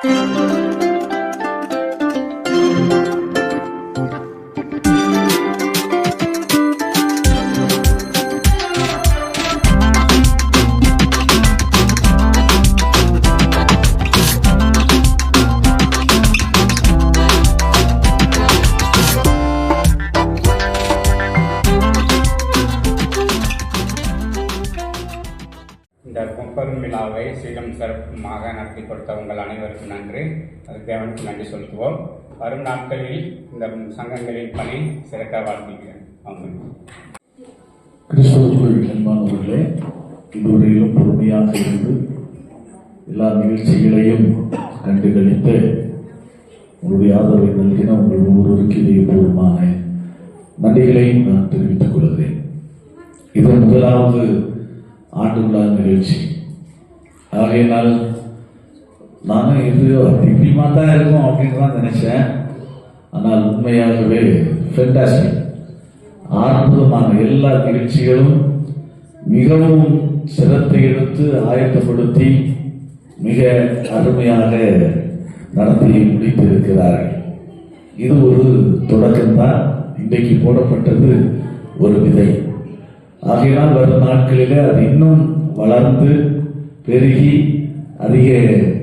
இந்த விழாவை சீரும் சிறப்புமாக நடத்தி கொடுத்த உங்கள் அனைவருக்கும் நன்றி. அது தேவனுக்கு நன்றி செலுத்துவோம். வரும் நாட்களில் இந்த சங்கங்களின் பணி சிறக்க வாழ்த்துகிறேன். ஆமாம் கிறிஸ்தவர்கள் அன்பானவர்களே இதுவரையிலும் பொறுமையாக இருந்து எல்லா நிகழ்ச்சிகளையும் கண்டுகளித்து உங்களுடைய ஆதரவை நல்கின உங்கள் ஒவ்வொருவருக்கு இதயபூர்வமான நன்றிகளையும் நான் தெரிவித்துக் கொள்கிறேன். இது முதலாவது ஆண்டு விழா நிகழ்ச்சி. ஆகையினால் நானும் இது இப்படிமா தான் இருக்கும் அப்படின்னு தான் நினைச்சேன். ஆனால் உண்மையாகவே ஃபென்டாஸ்டிக் அற்புதமான எல்லா நிகழ்ச்சிகளும் மிகவும் சிரத்தை எடுத்து ஆயத்தப்படுத்தி மிக அருமையாக நடத்தி முடித்திருக்கிறார்கள். இது ஒரு தொடக்கம்தான். இன்றைக்கு போடப்பட்டது ஒரு விதை. ஆகையினால் வரும் நாட்களிலே அது இன்னும் வளர்ந்து பெருகி அதிக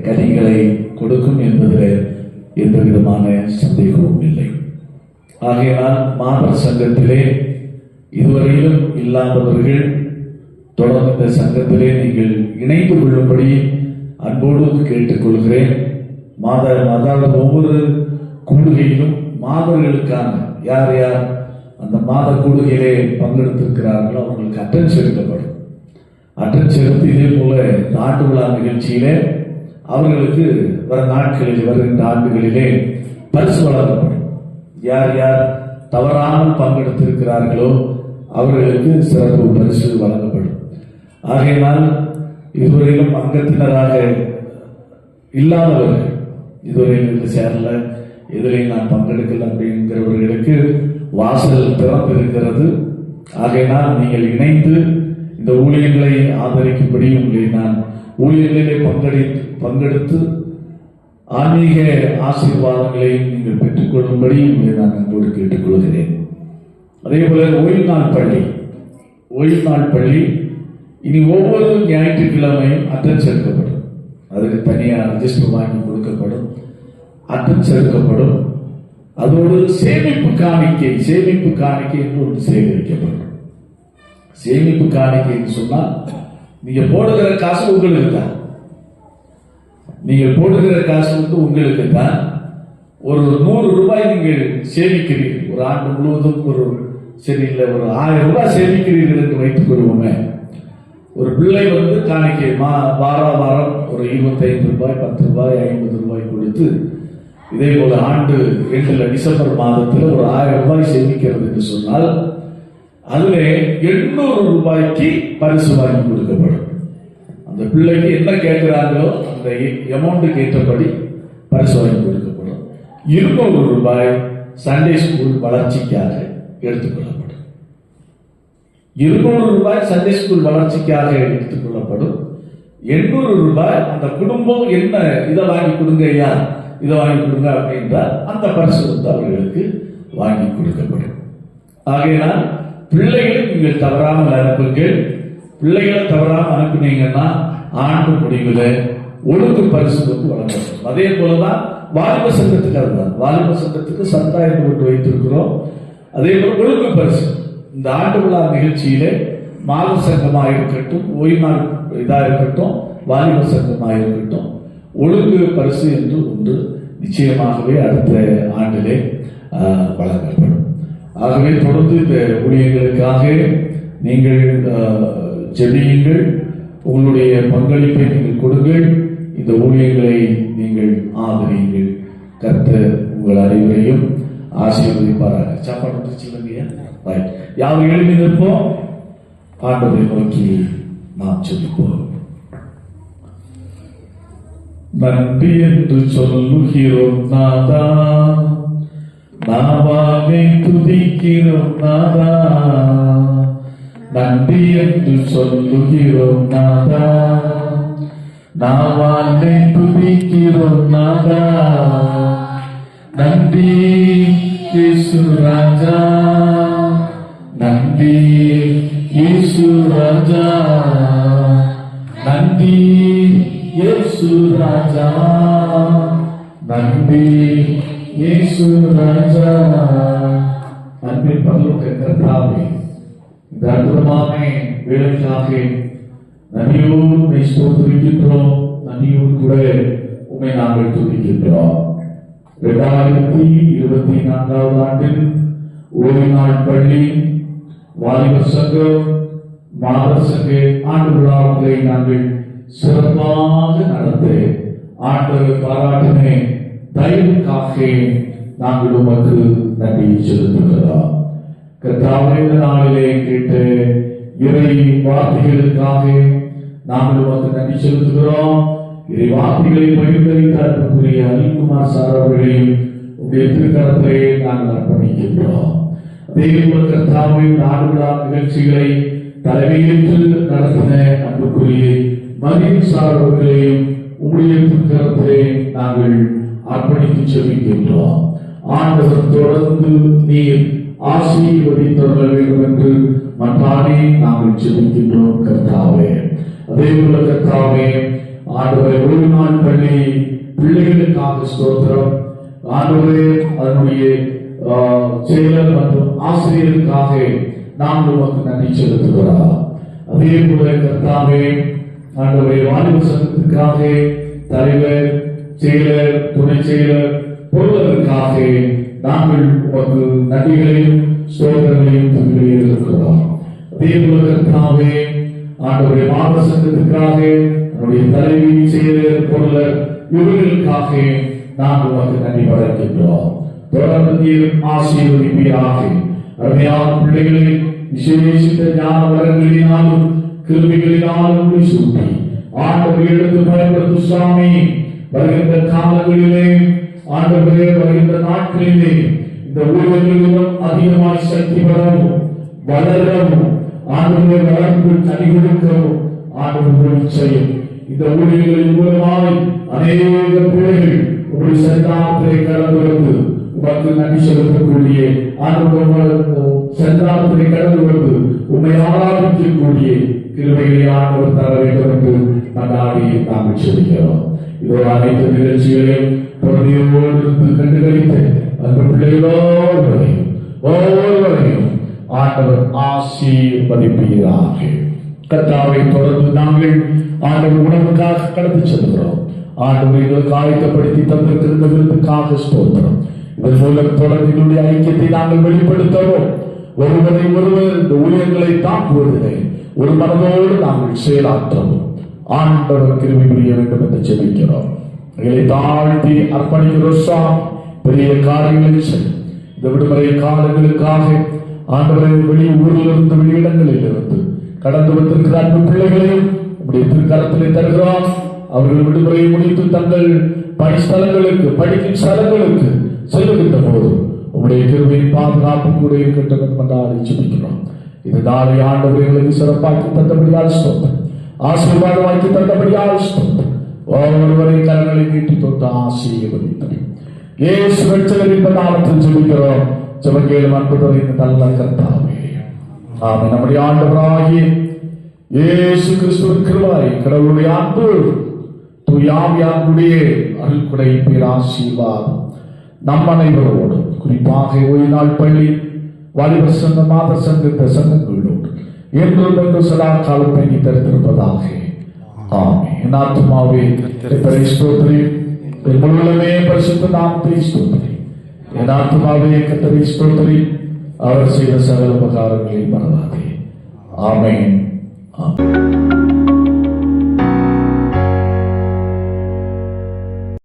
கனிகளை கொடுக்கும் என்பதில் எந்த விதமான சந்தேகமும் இல்லை. ஆகையினால் மாதர் சங்கத்திலே இதுவரையிலும் இல்லாதவர்கள் தொடர்ந்து இந்த சங்கத்திலே நீங்கள் இணைந்து கொள்ளும்படி அன்போடு கேட்டுக்கொள்கிறேன். மாத அதாவது ஒவ்வொரு கூடுகையிலும் மாதர்களுக்கான யார் யார் அந்த மாத கூடுகையிலே பங்கெடுத்திருக்கிறார்களோ அவங்களுக்கு அட்டன் எடுக்கப்படும். அட்டன்ஸ் இதே போல நாட்டு விழா நிகழ்ச்சியிலே அவர்களுக்கு வர நாட்களில் வருகின்ற ஆண்டுகளிலே பரிசு வழங்கப்படும். யார் யார் தவறாமல் பங்கெடுத்திருக்கிறார்களோ அவர்களுக்கு சிறப்பு பரிசு வழங்கப்படும். ஆகையினால் இதுவரையிலும் அங்கத்தினராக இல்லாதவர்கள் இதுவரையில் இருந்து சேரல எதிரையும் நான் பங்கெடுக்கல அப்படிங்கிறவர்களுக்கு வாசல் திறந்திருக்கிறது. ஆகையினால் நீங்கள் இணைந்து இந்த ஊழியர்களை ஆதரிக்கும்படி உங்களை நான் ஊழியர்களிலே பங்கெடு பங்கெடுத்து ஆன்மீக ஆசீர்வாதங்களை நீங்கள் பெற்றுக்கொள்ளும்படி உங்களை நான் அன்போடு கேட்டுக்கொள்கிறேன். அதே போல ஓய்வு நாள் பள்ளி. ஓய்வு நாள் பள்ளி. இனி ஒவ்வொரு ஞாயிற்றுக்கிழமையும் அட்டன்ஸ் எடுக்கப்படும் அதுக்கு தனியாக ரிஜிஸ்டர் வாங்கி கொடுக்கப்படும். அட்டன்ஸ் எடுக்கப்படும் அதோடு சேமிப்பு காணிக்கை சேமிப்பு காணிக்கை என்று ஒன்று சேகரிக்கப்படும். சேமிப்பு காணிக்கை என்று சொன்னால் நீங்க போடுகிற காசு உங்களுக்கு தான். நீங்கள் போடுகிற காசு வந்து உங்களுக்கு தான். ஒரு நூறு ரூபாய் நீங்கள் சேமிக்கிறீர்கள். ஒரு ஆண்டு முழுவதும் ஒரு சரியில்லை ஒரு ஆயிரம் ரூபாய் சேமிக்கிறீர்கள் என்று வைத்துக் கொள்வோமே. ஒரு பிள்ளை வந்து காணிக்கை மா வார வாரம் ஒரு இருபத்தைந்து ரூபாய் பத்து ரூபாய் ஐம்பது ரூபாய் கொடுத்து இதே போல ஆண்டு எட்டில் டிசம்பர் மாதத்தில் ஒரு ஆயிரம் ரூபாய் சேமிக்கிறது என்று சொன்னால் அதுல எண்ணூறு ரூபாய்க்கு பரிசு வாங்கி கொடுக்கப்படும். அந்த பிள்ளைக்கு என்ன கேட்கிறாங்களோ அந்த அமௌண்ட்டுக்கு ஏற்றபடி பரிசு வாங்கி கொடுக்கப்படும். இருநூறு ரூபாய் சண்டே ஸ்கூல் வளர்ச்சிக்காக எடுத்துக்கொள்ளப்படும். இருநூறு ரூபாய் சண்டே ஸ்கூல் வளர்ச்சிக்காக எடுத்துக்கொள்ளப்படும். எண்ணூறு ரூபாய் அந்த குடும்பம் என்ன இதை வாங்கி கொடுங்க ஐயா இதை வாங்கி கொடுங்க அப்படின்றால் அந்த பரிசு வந்து அவர்களுக்கு வாங்கி கொடுக்கப்படும். ஆகையினால் பிள்ளைகளை நீங்கள் தவறாமல் அனுப்புங்கள் பிள்ளைகளை தவறாமல் அனுப்பினீங்கன்னா ஆண்டு முடிவில் ஒழுங்கு பரிசு வந்து வழங்கப்படும். அதே போலதான் வாலிப சங்கத்துக்கு அதுதான் வாலிப சங்கத்துக்கு சத்தாயம் கொண்டு வைத்திருக்கிறோம். அதே போல ஒழுங்கு பரிசு. இந்த ஆண்டு விழா நிகழ்ச்சியிலே மாத சங்கமாக இருக்கட்டும் ஓய்வு இதாக இருக்கட்டும் வாலிப சங்கமாக இருக்கட்டும் ஒழுங்கு பரிசு என்று ஒன்று நிச்சயமாகவே அடுத்த ஆண்டிலே வழங்கப்படும். ஆகவே தொடர்ந்து இந்த ஊழியர்களுக்காக நீங்கள் ஆஹ், ஜெபியுங்கள். உங்களுடைய பங்களிப்பை நீங்கள் கொடுங்கள். இந்த ஊழியர்களை நீங்கள் ஆதரியுங்கள். கர்த்தர் உங்கள் அறிவுரையும் ஆசீர்வதிப்பாராக. சாப்பாடு வந்துருச்சு ரைட் யாரும் எழுதி நிற்போம் ஆண்டவரை நோக்கி நாம் ஜெபிப்போம். நன்றி என்று சொல்லுகிறோம் நாதா. நாவாகை துதிக்கிறோம் நாதா நன்றி என்று சொல்லுகிறோம் நாதா நாவாகை துதிக்கிறோம் நாதா நன்றி இயேசு ராஜா நன்றி இயேசு ராஜா நன்றி இயேசு ராஜா நன்றி இயேசு ராஜா அன்பின் பரலோக கர்த்தாவே இந்த அற்புதமான வேலைக்காக நன்றியோடு உண்மை ஸ்தோத்திரிக்கின்றோம் நன்றியோடு கூட உண்மை நாங்கள் துதிக்கின்றோம் இரண்டாயிரத்தி இருபத்தி நான்காவது ஆண்டில் ஒரு நாள் பள்ளி வாலிபர் சங்கம் மாதர் சங்க ஆண்டு விழாக்களை நாங்கள் சிறப்பாக நடத்த ஆண்டவர் பாராட்டினே தயவுக்காக நாங்கள் உமக்கு நன்றி செலுத்துகிறோம். கர்த்தாவே நாளிலே கேட்ட இறை வார்த்தைகளுக்காக நாங்கள் உமக்கு நன்றி செலுத்துகிறோம். இறை வார்த்தைகளை பகிர்ந்தளித்த அன்புக்குரிய அனில்குமார் சார் அவர்களையும் உடைய திருக்கரத்திலே நாங்கள் அர்ப்பணிக்கின்றோம். தெய்வ போல கர்த்தாவே நிகழ்ச்சிகளை தலைமையேற்று நடத்தின அன்புக்குரிய மகிழ் சார் அவர்களையும் உங்களுடைய திருக்கரத்திலே நாங்கள் அர்ப்பணித்து செபிக்கின்றோம். ஆண்டவர் தொடர்ந்து நீர் ஆசீர்வதி தொடர வேண்டும் என்று மன்றாடி நாங்கள் செபிக்கின்றோம் கர்த்தாவே. அதே போல கர்த்தாவே ஆண்டவரை ஒரு நாள் பள்ளி பிள்ளைகளுக்காக ஸ்தோத்திரம். ஆண்டவரே அதனுடைய செயலர் மற்றும் ஆசிரியருக்காக நாம் உமக்கு நன்றி செலுத்துகிறார் அதே போல கர்த்தாவே ஆண்டவரை வாலிப சங்கத்துக்காக தலைவர் செயலர் துணை செயலர் பொருளருக்காக நாங்கள் உமக்கு நன்றிகளையும் சோதனைகளையும் தங்களையும் இருக்கிறோம் அதே போல கர்த்தாவே மாத சங்கத்துக்காக நம்முடைய தலைவி செயலர் பொருளர் இவர்களுக்காக நாங்கள் உமக்கு நன்றி வழங்குகின்றோம் தொடர்ந்து ஆசீர்வதிப்பீராக. அருமையான பிள்ளைகளை விசேஷித்த ஞான வரங்களினாலும் கிருமிகளினாலும் சூட்டி. ஆண்டவர் எடுத்து பயன்படுத்தும் சுவாமி. வருகின்ற காலங்களிலே ஆண்டவரே வருகின்ற நாட்களிலே இந்த ஊழல்களிலும் அதிகமாய் சக்தி பெறவும் வளரவும் ஆண்டவரை வளர்ந்து தனி கொடுக்கவும் ஆண்டவர் செய்யும் இந்த ஊழியர்களின் மூலமாய் அநேக பிள்ளைகள் உங்களுடைய சந்தானத்திலே கலந்து வந்து உமக்கு நன்றி செலுத்தக்கூடிய ஆண்டவர் சந்தானத்திலே கலந்து வந்து உண்மை ஆராதிக்கக்கூடிய கிருமைகளை ஆண்டவர் தர வேண்டும் என்று நன்னாடி நாங்கள் சொல்கிறோம் இதோ அனைத்து நிகழ்ச்சிகளையும் பொறுமையோடு கண்டுகளித்து அந்த பிள்ளைகளோடு ஒவ்வொருவரையும் ஆண்டவர் ஆசீர்வதிப்பீராக கர்த்தாவை தொடர்ந்து நாங்கள் ஆண்டவர் உணவுக்காக கடந்து செல்கிறோம் ஆண்டவர் எங்களுக்கு ஆயத்தப்படுத்தி தந்திருக்கிற விருதுக்காக ஸ்தோத்திரம் இதன் மூலம் தொடர்ந்து ஐக்கியத்தை நாங்கள் வெளிப்படுத்தவும் ஒருவரை ஒருவர் இந்த ஊழியர்களை தாக்குவதில்லை ஒரு மனதோடு நாங்கள் செயலாற்றவும் ஆண்டவர் கிருமி புரிய வேண்டும் என்று ஜெபிக்கிறோம். எங்களை தாழ்த்தி அர்ப்பணிக்கிறோம் பெரிய காரியங்களை செய் இந்த விடுமுறை காலங்களுக்காக ஆண்டவரை வெளி ஊரில் இருந்து வெளியிடங்களில் இருந்து கடந்து வந்திருக்கிற அன்பு பிள்ளைகளையும் உடைய திருக்கரத்திலே தருகிறோம். அவர்கள் விடுமுறையை முடித்து தங்கள் பணிஸ்தலங்களுக்கு படிக்கும் ஸ்தலங்களுக்கு செல்லுகின்ற போது உங்களுடைய கிருபையின் பாதுகாப்பு கூட இருக்கட்டும் என்று மன்றாடி ஜெபிக்கிறோம். இது நாளை ஆண்டவர்களுக்கு சிறப்பாக்கி தந்தபடியால் சொல்றேன் ஆசீர்வாதமாக்கி தந்தபடியால் ஸ்தோத்திரம் ஒவ்வொருவரை கரங்களை நீட்டி தொட்டு ஆசீர்வதித்தது இயேசு ரட்சகரின் நாமத்தில் ஜெபிக்கிறோம். ஜெபங்கேலும் அன்பு துறையின் நல்ல கர்த்தாவே. ஆமென். நம்முடைய ஆண்டவராகிய இயேசு கிறிஸ்துவின் கிருபை கடவுளுடைய அன்பு அருள் அருள்குடை பேராசீர்வாதம் நம் அனைவரோடு குறிப்பாக ஓய்வு நாள் பள்ளி வாலிபர் சங்க மாத சங்கத்த சங்கங்களோடு. என்றும் என்று சதா காலம் பயணி தருத்திருப்பதாக ஆமே என் ஆத்மாவே கர்த்தரை என் முழுமே பரிசுத்த நாமத்தை ஸ்தோத்திரி. என் ஆத்மாவே கர்த்தரை ஸ்தோத்திரி. அவர் செய்த சகல உபகாரங்களை மறவாதே. ஆமென். ஆமென்.